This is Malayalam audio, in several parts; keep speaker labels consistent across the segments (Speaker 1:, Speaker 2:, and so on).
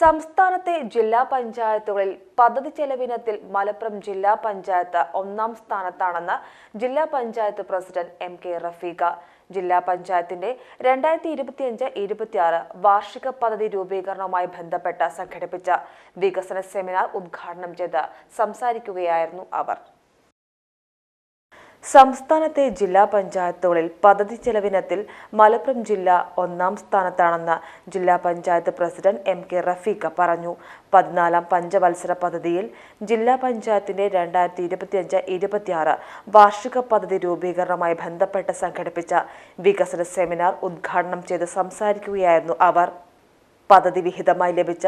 Speaker 1: സംസ്ഥാനത്തെ ജില്ലാ പഞ്ചായത്തുകളിൽ പദ്ധതി ചെലവിനത്തിൽ മലപ്പുറം ജില്ലാ പഞ്ചായത്ത് ഒന്നാം സ്ഥാനത്താണെന്ന് ജില്ലാ panchayat president M K Rafeekha. ജില്ലാ പഞ്ചായത്തിന്റെ രണ്ടായിരത്തി ഇരുപത്തിയഞ്ച് ഇരുപത്തിയാറ് വാർഷിക പദ്ധതി രൂപീകരണവുമായി ബന്ധപ്പെട്ട് സംഘടിപ്പിച്ച വികസന സെമിനാർ ഉദ്ഘാടനം ചെയ്ത് സംസാരിക്കുകയായിരുന്നു അവർ. സംസ്ഥാനത്തെ ജില്ലാ പഞ്ചായത്തുകളിൽ പദ്ധതി ചെലവിനത്തിൽ മലപ്പുറം ജില്ല ഒന്നാം സ്ഥാനത്താണെന്ന് ജില്ലാ panchayat president M K Rafeekha പറഞ്ഞു. പതിനാലാം പഞ്ചവത്സര പദ്ധതിയിൽ ജില്ലാ പഞ്ചായത്തിന്റെ രണ്ടായിരത്തി ഇരുപത്തിയഞ്ച് ഇരുപത്തിയാറ് വാർഷിക പദ്ധതി രൂപീകരണവുമായി ബന്ധപ്പെട്ട് സംഘടിപ്പിച്ച വികസന സെമിനാർ ഉദ്ഘാടനം ചെയ്ത് സംസാരിക്കുകയായിരുന്നു അവർ. പദ്ധതി വിഹിതമായി ലഭിച്ച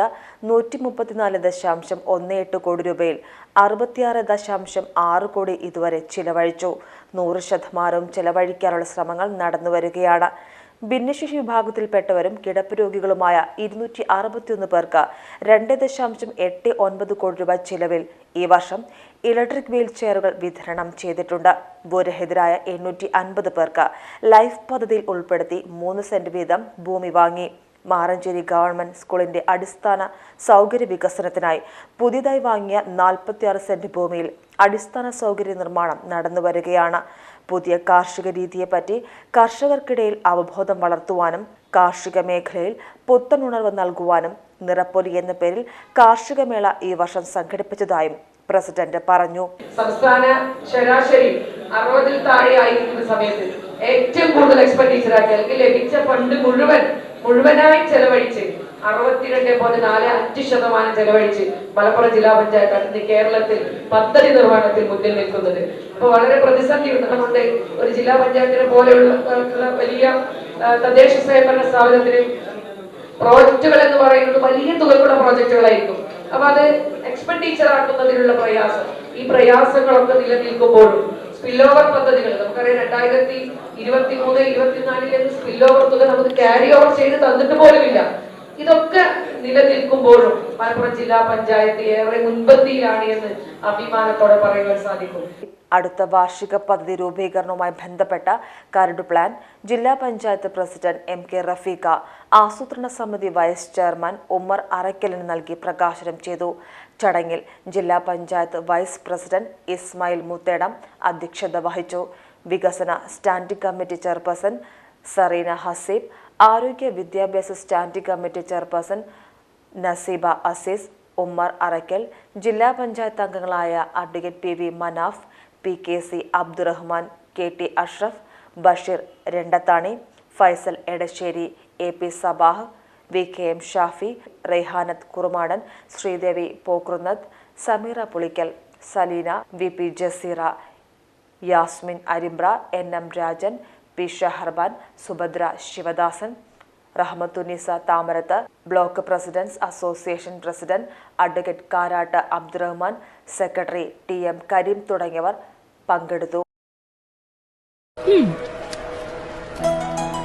Speaker 1: നൂറ്റി മുപ്പത്തിനാല് ദശാംശം ഒന്ന് എട്ട് കോടി രൂപയിൽ അറുപത്തിയാറ് ദശാംശം ആറ് കോടി ഇതുവരെ ചിലവഴിച്ചു. നൂറ് ശതമാനവും ചിലവഴിക്കാനുള്ള ശ്രമങ്ങൾ നടന്നുവരികയാണ് ഭിന്നശേഷി വിഭാഗത്തിൽപ്പെട്ടവരും കിടപ്പ് രോഗികളുമായ ഇരുന്നൂറ്റി അറുപത്തിയൊന്ന് പേർക്ക് രണ്ട് ദശാംശം എട്ട് ഒൻപത് കോടി രൂപ ചിലവിൽ ഈ വർഷം ഇലക്ട്രിക് വീൽ ചെയറുകൾ വിതരണം ചെയ്തിട്ടുണ്ട്. ഭൂരഹിതരായ എണ്ണൂറ്റി അൻപത് പേർക്ക് ലൈഫ് പദ്ധതിയിൽ ഉൾപ്പെടുത്തി മൂന്ന് സെന്റ് വീതം ഭൂമി വാങ്ങി. മാറഞ്ചേരി ഗവൺമെന്റ് സ്കൂളിന്റെ അടിസ്ഥാന സൗകര്യ വികസനത്തിനായി പുതിയതായി വാങ്ങിയ നാൽപ്പത്തിയാറ് സെന്റ് ഭൂമിയിൽ അടിസ്ഥാന സൗകര്യ നിർമ്മാണം നടന്നു വരികയാണ്. പുതിയ കാർഷിക രീതിയെപ്പറ്റി കർഷകർക്കിടയിൽ അവബോധം വളർത്തുവാനും കാർഷിക മേഖലയിൽ പുത്തനുണർവ് നൽകുവാനും നിറപ്പൊലി എന്ന പേരിൽ കാർഷിക മേള ഈ വർഷം സംഘടിപ്പിച്ചതായും പ്രസിഡന്റ് പറഞ്ഞു.
Speaker 2: സംസ്ഥാന ശരാശരി അറുപതിൽ താഴെ ആയിരിക്കുന്ന സമയത്ത് ഏറ്റവും കൂടുതൽ എക്സ്പെൻഡിച്ചർ ആക്കി അല്ലെങ്കിൽ ലഭിച്ച ഫണ്ട് മുഴുവൻ മുഴുവനായി ചെലവഴിച്ച് അറുപത്തിരണ്ട് പോയിന്റ് നാല് അഞ്ച് ശതമാനം ചെലവഴിച്ച് മലപ്പുറം ജില്ലാ പഞ്ചായത്താണ് ഇന്ന് കേരളത്തിൽ പദ്ധതി നിർവഹണത്തിൽ മുന്നിൽ നിൽക്കുന്നത്. അപ്പൊ വളരെ പ്രതിസന്ധി ഉണ്ടാകുന്നുണ്ട് ഒരു ജില്ലാ പഞ്ചായത്തിനെ പോലെയുള്ള വലിയ തദ്ദേശ സ്വയംഭരണ സ്ഥാപനത്തിന് പ്രോജക്റ്റുകൾ എന്ന് പറയുന്നത് വലിയ തുകക്കുള്ള പ്രോജക്റ്റുകളായിരിക്കും. അപ്പൊ അത് എക്സ്പെൻഡിച്ചർ ആക്കുന്നതിനുള്ള പ്രയാസം. ഈ പ്രയാസങ്ങളൊക്കെ നിലനിൽക്കുമ്പോഴും സ്പിൽ ഓവർ പദ്ധതികൾ. നമുക്കറിയാം രണ്ടായിരത്തി ഇരുപത്തി മൂന്ന് ഇരുപത്തിനാലിലേക്ക് സ്പിൽ ഓവർ തുക നമുക്ക് ക്യാരി ഓവർ ചെയ്ത് തന്നിട്ട് പോലുമില്ല. ഇതൊക്കെ നിലനിൽക്കുമ്പോഴും മലപ്പുറം ജില്ലാ പഞ്ചായത്ത് ഏറെ മുൻപന്തിയിലാണ് എന്ന് അഭിമാനത്തോടെ പറയുവാൻ സാധിക്കും.
Speaker 1: അടുത്ത വാർഷിക പദ്ധതി രൂപീകരണവുമായി ബന്ധപ്പെട്ട കരട് പ്ലാൻ ജില്ലാ panchayat president M K Rafeekha ആസൂത്രണ സമിതി വൈസ് ചെയർമാൻ ഉമ്മർ അറയ്ക്കലിന് നൽകി പ്രകാശനം ചെയ്തു. ചടങ്ങിൽ ജില്ലാ പഞ്ചായത്ത് വൈസ് പ്രസിഡന്റ് ഇസ്മായിൽ മുത്തേടം അധ്യക്ഷത വഹിച്ചു. വികസന standing committee chairperson Sareena Haseeb ആരോഗ്യ വിദ്യാഭ്യാസ standing committee chairperson Naseeba Azeez Ummer Araykkal ജില്ലാ പഞ്ചായത്ത് അംഗങ്ങളായ advocate P V Manaf P K C Abdurahman K T Ashraf Basheer Randathani Faisal Edasseri A P Sabah V K M Shafi Raihanath Kurumadan Sreedevi Pokrunnath Sameera Pulikkal Saleena V P Jaseera Yasmin Arimbra N M Rajan P Shaharban Subhadra Sivadasan Rahmathunnisa Thamarath block presidents association president advocate Karat Abdurahman secretary T M Kareem തുടങ്ങിയവർ പങ്കെടുത്തു.